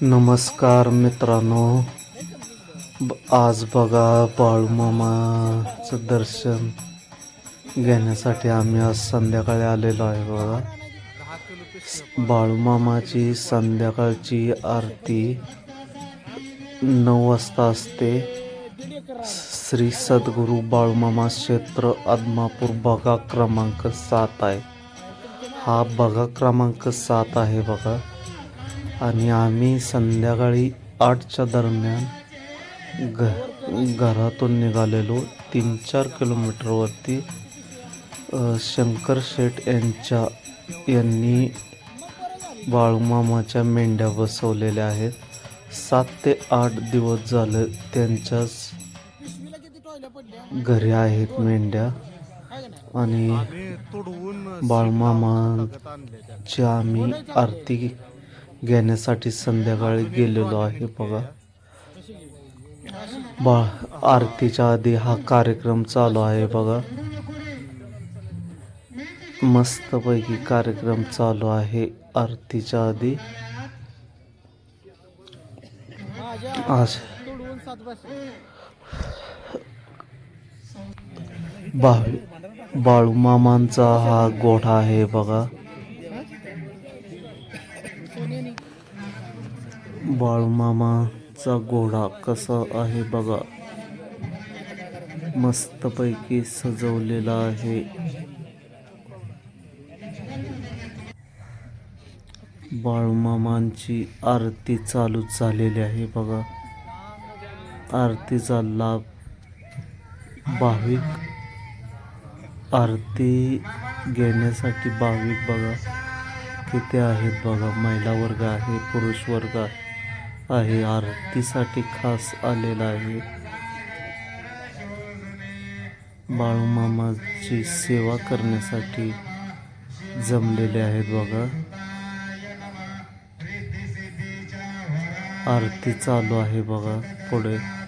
नमस्कार मित्रांनो. ब- आज बघा बाळूमामाचं दर्शन घेण्यासाठी आम्ही आज संध्याकाळी आलेलो आहे बघा. बाळूमामाची संध्याकाळची आरती नऊ वाजता असते. श्री सद्गुरू बाळूमामा क्षेत्र आदमापूर बघा क्रमांक सात आहे. हा बघा क्रमांक सात आहे बघा. आणि आम्ही संध्याकाळी आठच्या दरम्यान घ घरातून निघालेलो. तीन चार किलोमीटरवरती शंकर शेठ यांच्या यांनी बाळूमामाच्या मेंढ्या बसवलेल्या आहेत. सात ते आठ दिवस झालं त्यांच्याच घरी आहेत मेंढ्या. आणि बाळूमामाची आम्ही आरती घेण्यासाठी संध्याकाळी गेलेलो आहे बघा. बा आरतीच्या आधी हा कार्यक्रम चालू आहे बघा. मस्तपैकी कार्यक्रम चालू आहे आरतीच्या आधी. आज बा बाळूमामांचा हा गोठा आहे बघा. बाळूमामाचा घोडा कसा आहे बघा. मस्तपैकी सजवलेला आहे. बाळूमामांची आरती चालू झालेली आहे बघा. आरतीचा लाभ भाविक आरती घेण्यासाठी भाविक बघा. तिथे आहेत बघा महिला वर्ग आहे पुरुष वर्ग आहे आरतीसाठी खास आलेला आहे. बाळूमामाची सेवा करण्यासाठी जमलेले आहेत बघा. आरती चालू आहे बघा पुढे.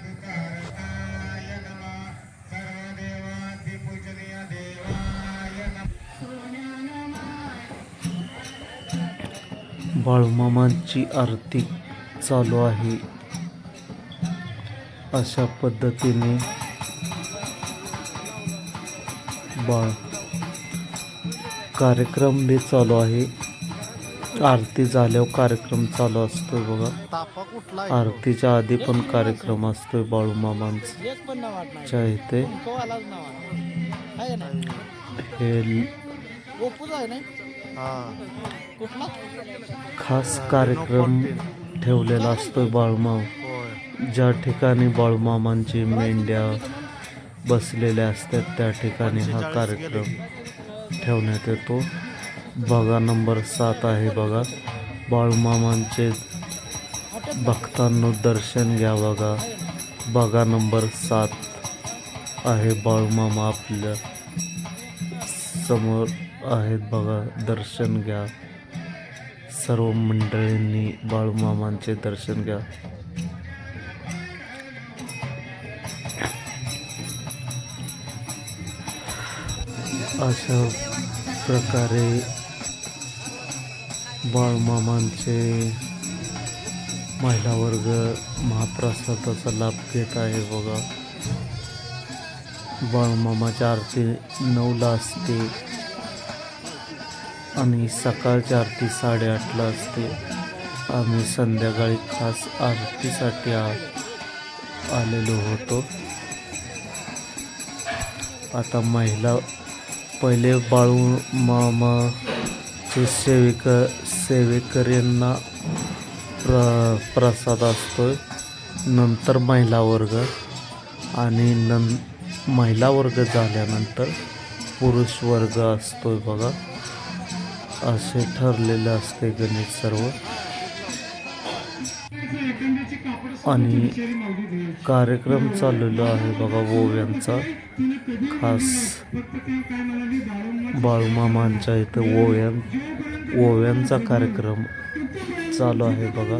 बाळूमामांची आरती चालू आहे. अशा पद्धतीने बाळ कार्यक्रम बी चालू आहे. आरती झाल्यावर कार्यक्रम चालू असतोय बघा. आरतीच्या आधी पण कार्यक्रम असतोय बाळूमामांचा. इथे हे खास कार्यक्रम ठेवलेला असतो बाळमाव ज्या ठिकाणी बाळमामांची मेंढ्या बसलेल्या असतात त्या ठिकाणी हा कार्यक्रम ठेवण्यात येतो. बघा नंबर सात आहे बघा. बाळमामांचे भक्तांनो दर्शन घ्या बघा. बघा नंबर सात आहे बाळूमामा आपल्या समोर आहेत बघा दर्शन घ्या. सर्व मंडळींनी बाळूमामांचे दर्शन घ्या. अशा प्रकारे बाळूमामांचे महिला वर्ग महाप्रसादाचा लाभ घेत आहे बघा. बाळूमामाची आरती नऊला असते. आणि सकाळची आरती साडेआठला असते. आम्ही संध्याकाळी खास आरतीसाठी आ आलेलो होतो. आता महिला पहिले बाळू मामाचे सेविक सेवेकऱ्यांना प्र प्रसाद असतो नंतर महिला वर्ग आणि नं महिला वर्ग झाल्यानंतर पुरुष वर्ग असतोय बघा. असे ठरलेले असते गणित सर्व. आणि कार्यक्रम चाललेला आहे बघा ओव्यांचा. खास बाळूमामांच्या इथं ओव्यां ओव्यांचा कार्यक्रम चालू आहे बघा.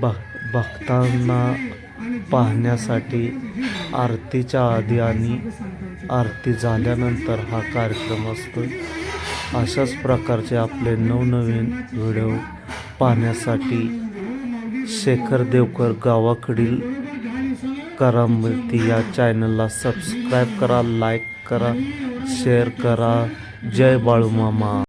भ भक्तांना पाहण्यासाठी आरतीच्या आधी आणि आरती झाल्यानंतर हा कार्यक्रम असतो. अशाच प्रकारचे आपले नवनवीन व्हिडिओ पाहण्यासाठी शेखर देवकर गावाकडील करामती या चॅनलला सबस्क्राईब करा लाईक करा शेअर करा. जय बाळूमामा.